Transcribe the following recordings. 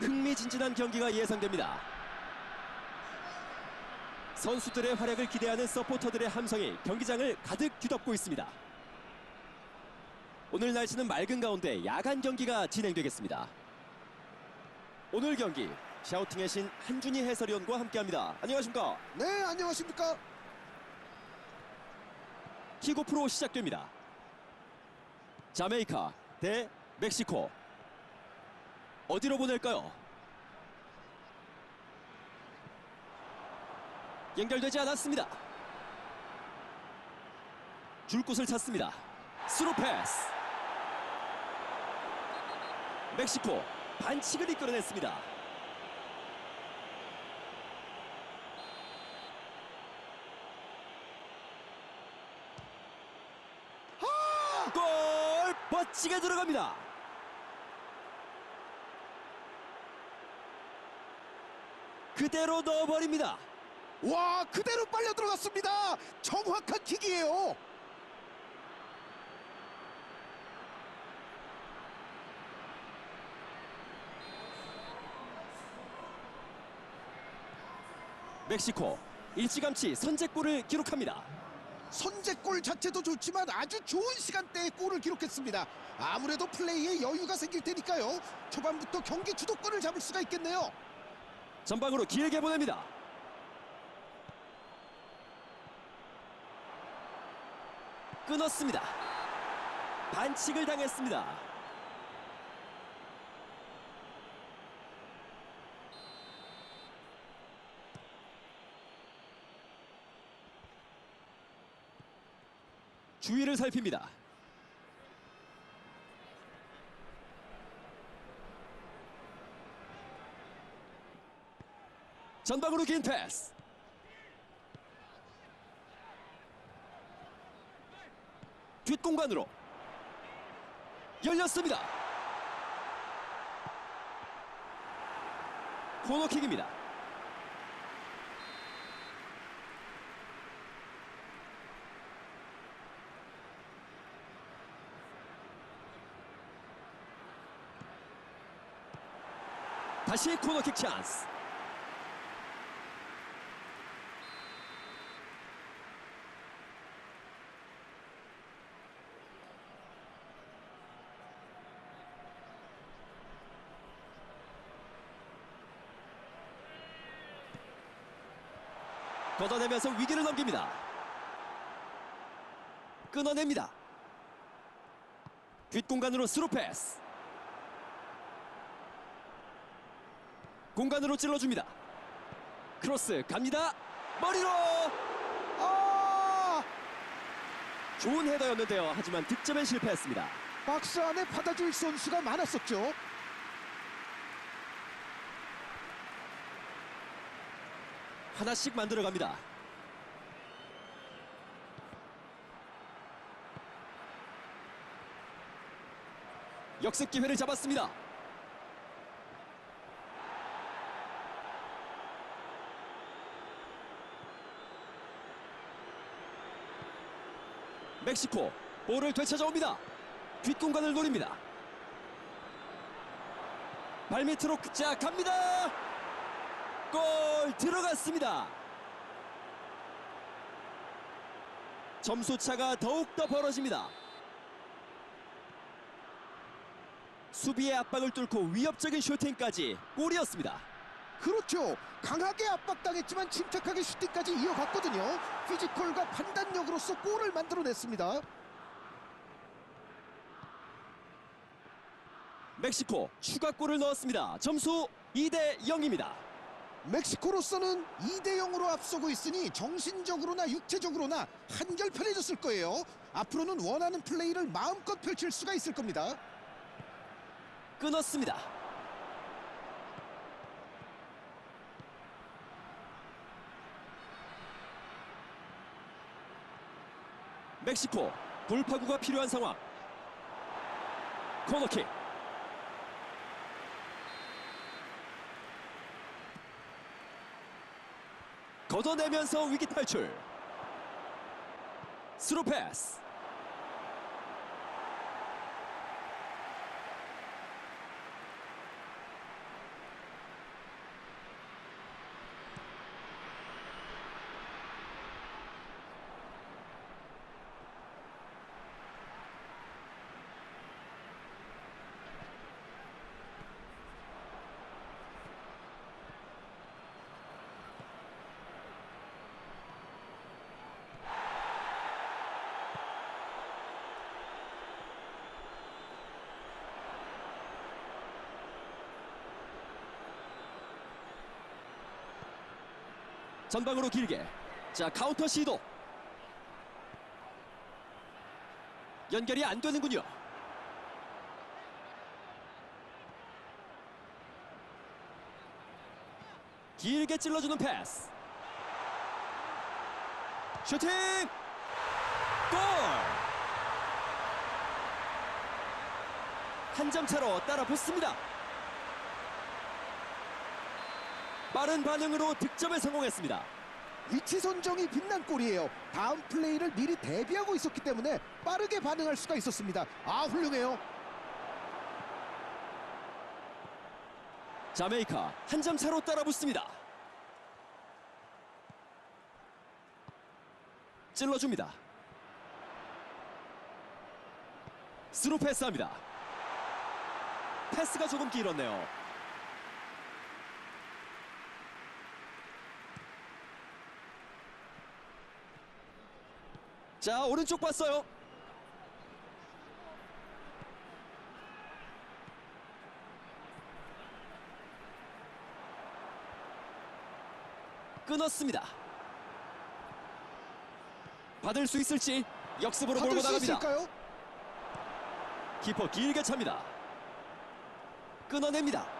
흥미진진한 경기가 예상됩니다. 선수들의 활약을 기대하는 서포터들의 함성이 경기장을 가득 뒤덮고 있습니다. 오늘 날씨는 맑은 가운데 야간 경기가 진행되겠습니다. 오늘 경기 샤우팅의 신 한준희 해설위원과 함께합니다. 안녕하십니까? 네, 안녕하십니까? 킥오프로 시작됩니다. 자메이카 대 멕시코 어디로 보낼까요? 연결되지 않았습니다. 줄 곳을 찾습니다. 스루 패스. 멕시코 반칙을 이끌어냈습니다. 골 멋지게 들어갑니다. 그대로 넣어버립니다. 와, 그대로 빨려 들어갔습니다. 정확한 킥이에요. 멕시코 일찌감치 선제골을 기록합니다. 선제골 자체도 좋지만 아주 좋은 시간대에 골을 기록했습니다. 아무래도 플레이에 여유가 생길 테니까요. 초반부터 경기 주도권을 잡을 수가 있겠네요. 전방으로 길게 보냅니다. 끊었습니다. 반칙을 당했습니다. 주위를 살핍니다. 전방으로 긴 패스. 뒷공간으로 열렸습니다. 코너킥입니다. 다시 코너킥 찬스. 걷어내면서 위기를 넘깁니다. 끊어냅니다. 뒷공간으로 스루 패스. 공간으로 찔러줍니다. 크로스 갑니다. 머리로 아, 좋은 헤더였는데요. 하지만 득점엔 실패했습니다. 박스 안에 받아줄 선수가 많았었죠. 하나씩 만들어갑니다. 역습 기회를 잡았습니다. 멕시코 볼을 되찾아옵니다. 뒷공간을 노립니다. 발밑으로 자 갑니다. 골 들어갔습니다. 점수 차가 더욱더 벌어집니다. 수비의 압박을 뚫고 위협적인 슈팅까지 골이었습니다. 그렇죠. 강하게 압박당했지만 침착하게 슈팅까지 이어갔거든요. 피지컬과 판단력으로서 골을 만들어냈습니다. 멕시코 추가골을 넣었습니다. 점수 2대 0입니다. 멕시코로서는 2대 0으로 앞서고 있으니 정신적으로나 육체적으로나 한결 편해졌을 거예요. 앞으로는 원하는 플레이를 마음껏 펼칠 수가 있을 겁니다. 끊었습니다. 멕시코 돌파구가 필요한 상황. 코너킥. 걷어내면서 위기 탈출. 스루 패스. 전방으로 길게. 자, 카운터 시도. 연결이 안 되는군요. 길게 찔러주는 패스. 슈팅! 골! 한 점 차로 따라 붙습니다. 빠른 반응으로 득점에 성공했습니다. 위치 선정이 빛난 골이에요. 다음 플레이를 미리 대비하고 있었기 때문에 빠르게 반응할 수가 있었습니다. 아 훌륭해요. 자메이카 한 점 차로 따라 붙습니다. 찔러줍니다. 스루 패스합니다. 패스가 조금 길었네요. 자 오른쪽 봤어요. 끊었습니다. 받을 수 있을지 역습으로 몰고 나갑니다. 있을까요? 키퍼 길게 찹니다. 끊어냅니다.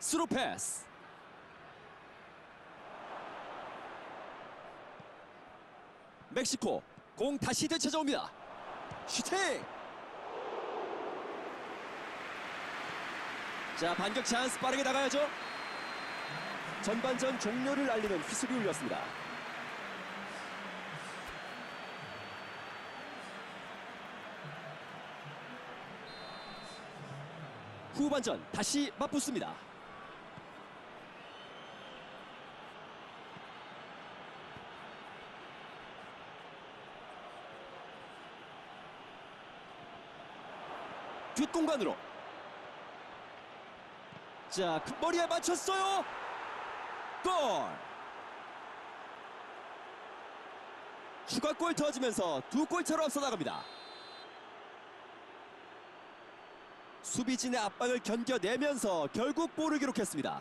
스루 패스. 멕시코 공 다시 되찾아옵니다. 슈팅! 자 반격 찬스 빠르게 나가야죠. 전반전 종료를 알리는 휘슬이 울렸습니다. 후반전 다시 맞붙습니다. 뒷공간으로. 자 머리에 맞췄어요. 골! 추가골 터지면서 두 골차로 앞서 나갑니다. 수비진의 압박을 견뎌내면서 결국 골을 기록했습니다.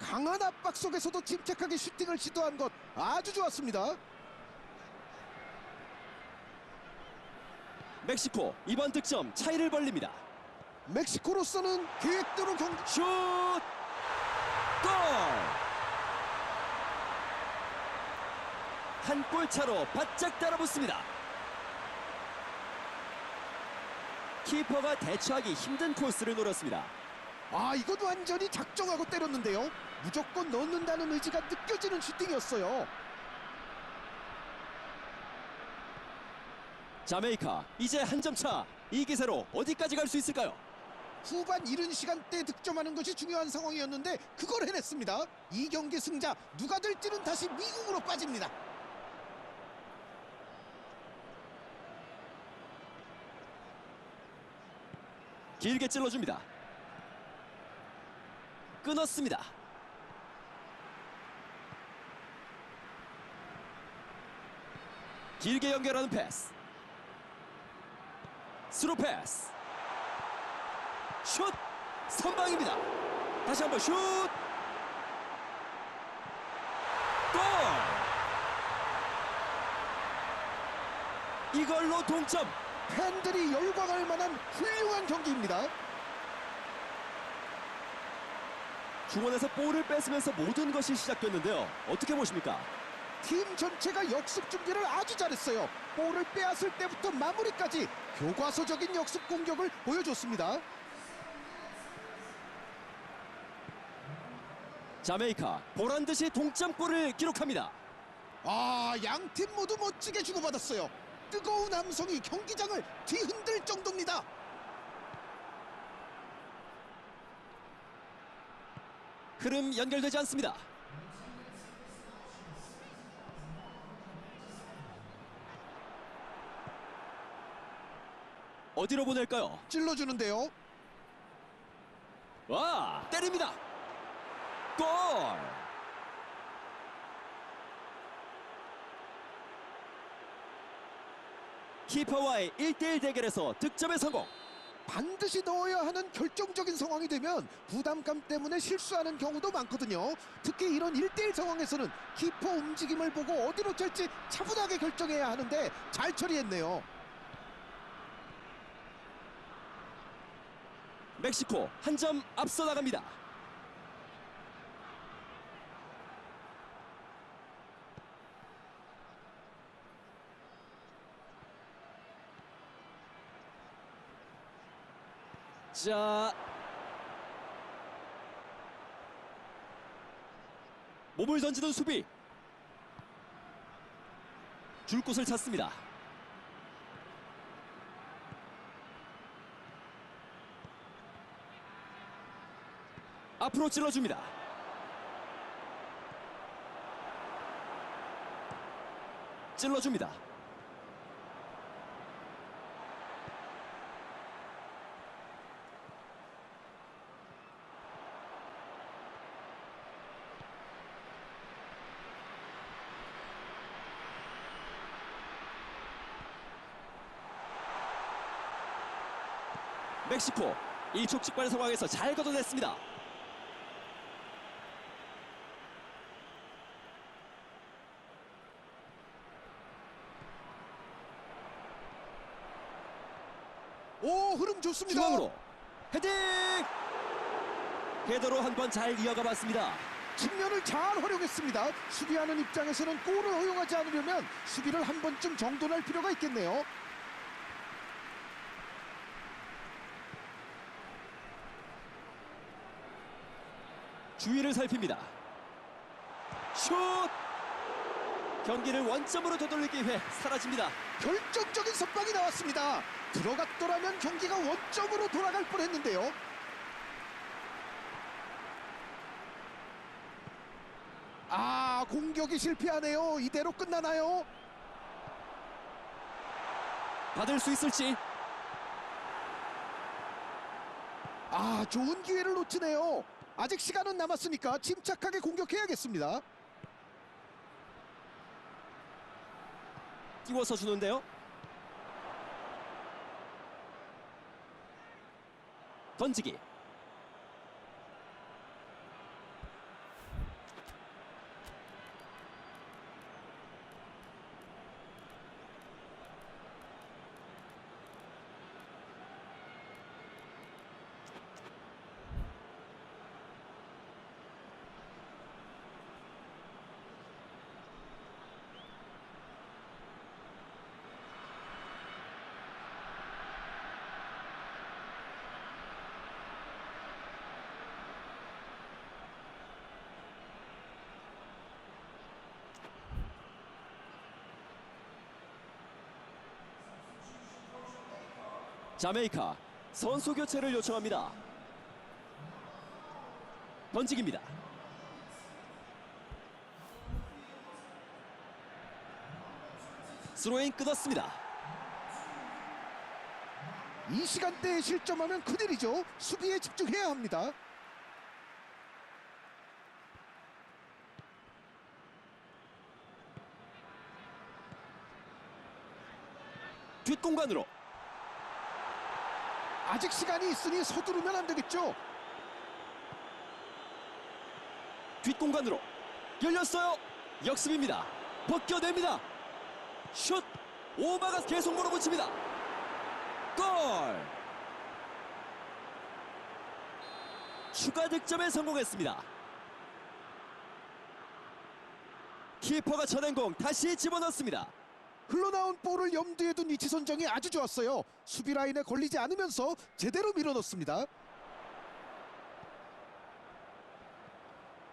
강한 압박 속에서도 침착하게 슈팅을 시도한 것 아주 좋았습니다. 멕시코 이번 득점 차이를 벌립니다 멕시코로서는 계획대로 경기 슛! 골! 한골 차로 바짝 따라붙습니다. 키퍼가 대처하기 힘든 코스를 노렸습니다. 아 이건 완전히 작정하고 때렸는데요. 무조건 넣는다는 의지가 느껴지는 슈팅이었어요. 자메이카 이제 한 점 차. 이 기세로 어디까지 갈 수 있을까요? 후반 이른 시간대 득점하는 것이 중요한 상황이었는데 그걸 해냈습니다. 이 경기 승자 누가 될지는 다시 미국으로 빠집니다. 길게 찔러줍니다. 끊었습니다. 길게 연결하는 패스. 스루 패스. 슛! 선방입니다. 다시 한번 슛! 골! 이걸로 동점. 팬들이 열광할 만한 훌륭한 경기입니다. 중원에서 볼을 뺏으면서 모든 것이 시작됐는데요. 어떻게 보십니까? 팀 전체가 역습 준비를 아주 잘했어요. 볼을 빼앗을 때부터 마무리까지 교과서적인 역습 공격을 보여줬습니다. 자메이카 보란 듯이 동점골을 기록합니다. 아, 양 팀 모두 멋지게 주고받았어요. 뜨거운 함성이 경기장을 뒤흔들 정도입니다. 흐름 연결되지 않습니다. 어디로 보낼까요? 찔러주는데요. 와 때립니다. 골. 키퍼와의 1대1 대결에서 득점에 성공. 반드시 넣어야 하는 결정적인 상황이 되면 부담감 때문에 실수하는 경우도 많거든요. 특히 이런 1대1 상황에서는 키퍼 움직임을 보고 어디로 찰지 차분하게 결정해야 하는데 잘 처리했네요. 멕시코 한 점 앞서 나갑니다. 자, 몸을 던지는 수비. 줄 곳을 찾습니다. 앞으로 찔러줍니다. 찔러줍니다. 멕시코 일촉즉발 상황에서 잘 걷어냈습니다. 오 흐름 좋습니다. 중앙으로 헤딩! 헤더로 한 번 잘 이어가 봤습니다. 측면을 잘 활용했습니다. 수비하는 입장에서는 골을 허용하지 않으려면 수비를 한 번쯤 정돈할 필요가 있겠네요. 주위를 살핍니다. 슛! 경기를 원점으로 되돌리기 위해 사라집니다. 결정적인 선방이 나왔습니다. 들어갔더라면 경기가 원점으로 돌아갈 뻔했는데요. 아 공격이 실패하네요. 이대로 끝나나요? 받을 수 있을지 아 좋은 기회를 놓치네요. 아직 시간은 남았으니까 침착하게 공격해야겠습니다. 띄워서 주는데요. 던지기. 자메이카 선수 교체를 요청합니다. 던지기입니다. 스로잉 끊었습니다. 이 시간대에 실점하면 큰일이죠. 수비에 집중해야 합니다. 뒷공간으로 아직 시간이 있으니 서두르면 안 되겠죠. 뒷공간으로 열렸어요. 역습입니다. 벗겨냅니다. 슛 오바가 계속 몰아붙입니다. 골! 추가 득점에 성공했습니다. 키퍼가 쳐낸 공 다시 집어넣습니다. 흘러나온 볼을 염두에 둔 위치 선정이 아주 좋았어요. 수비 라인에 걸리지 않으면서 제대로 밀어넣습니다.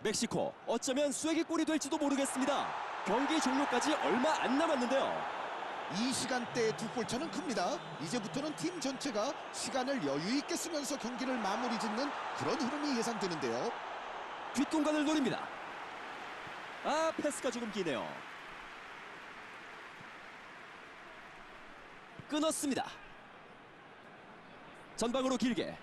멕시코 어쩌면 쐐기 골이 될지도 모르겠습니다. 경기 종료까지 얼마 안 남았는데요. 이 시간대에 두골 차는 큽니다. 이제부터는 팀 전체가 시간을 여유 있게 쓰면서 경기를 마무리 짓는 그런 흐름이 예상되는데요. 뒷공간을 노립니다. 아 패스가 조금 기네요. 끊었습니다. 전방으로 길게